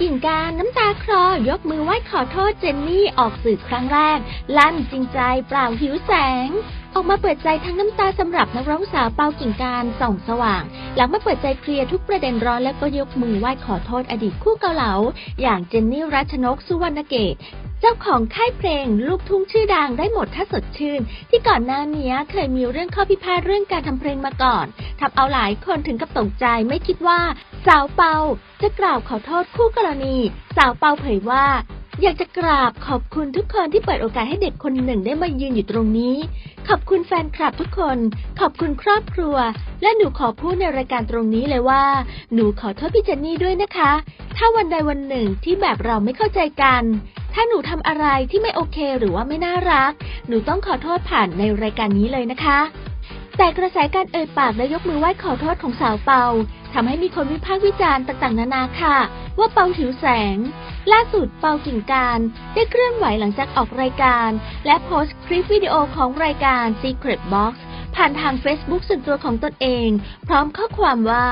กิ่งการน้ำตาคลอยกมือไหว้ขอโทษเจนนี่ออกสื่อครั้งแรก ลั่นจริงใจเปล่าหิวแสง ออกมาเปิดใจทั้งน้ำตาสำหรับนักร้องสาวเปากิ่งการส่องสว่าง หลังมาเปิดใจเคลียร์ทุกประเด็นร้อนและก็ยกมือไหว้ขอโทษอดีตคู่เกาเหลา อย่างเจนนี่รัชนกสุวรรณเกตเจ้าของค่ายเพลงลูกทุ่งชื่อดังได้หมดถ้าสดชื่น ที่ก่อนหน้านี้เคยมีเรื่องข้อพิพาทเรื่องการทำเพลงมาก่อนทำเอาหลายคนถึงกับตกใจไม่คิดว่า สาวเปาจะกล่าวขอโทษคู่กรณี สาวเปาเผยว่า อยากจะกราบขอบคุณทุกคนที่เปิดโอกาสให้เด็กคนหนึ่งได้มายืนอยู่ตรงนี้ ขอบคุณแฟนคลับทุกคน ขอบคุณครอบครัว และหนูขอพูดในรายการตรงนี้เลยว่า หนูขอโทษพี่เจนนี่ด้วยนะคะ ถ้าวันใดวันหนึ่งที่แบบเราไม่เข้าใจกัน ถ้าหนูทำอะไรที่ไม่โอเคหรือว่าไม่น่ารัก หนูต้องขอโทษผ่านในรายการนี้เลยนะคะ แต่กระแสการเอ่ยปากและยกมือไหว้ขอโทษของสาวเปา ทำให้มีคนวิพากษ์วิจารณ์ต่างๆ นานาค่ะ ว่าเปาหิวแสง ล่าสุดเปากิ่งการได้เคลื่อนไหวหลังจากออกรายการ และโพสต์คลิปวิดีโอของรายการ Secret Box ผ่านทาง Facebook ส่วนตัวของตนเอง พร้อมข้อความว่า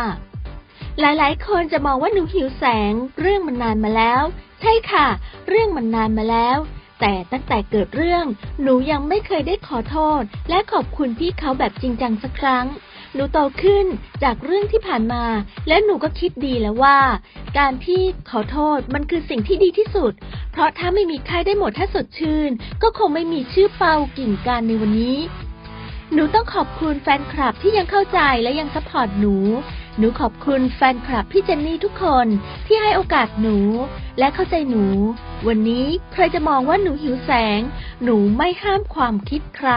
หลายๆ คนจะมองว่าหนูหิวแสง เรื่องมันนานมาแล้ว ใช่ค่ะ เรื่องมันนานมาแล้วแต่ตั้งแต่เกิดเรื่อง หนูยังไม่เคยได้ขอโทษ และขอบคุณพี่เขาแบบจริงจังสักครั้ง หนูโตขึ้นจากเรื่องที่ผ่านมา และหนูก็คิดดีแล้วว่า การที่ขอโทษมันคือสิ่งที่ดีที่สุด เพราะถ้าไม่มีใครได้หมดถ้าสดชื่น ก็คงไม่มีชื่อเปากิ่งการในวันนี้ หนูต้องขอบคุณแฟนคลับที่ยังเข้าใจและยังซัพพอร์ตหนู หนูขอบคุณแฟนคลับพี่เจนนี่ทุกคนที่ให้โอกาสหนู และเข้าใจหนู วันนี้ใครจะมองว่าหนูหิวแสง หนูไม่ห้ามความคิดใคร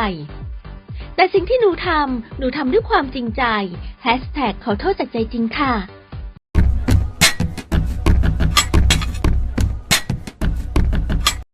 แต่สิ่งที่หนูทำ หนูทำด้วยความจริงใจแฮชแท็กขอโทษจากใจจริงค่ะ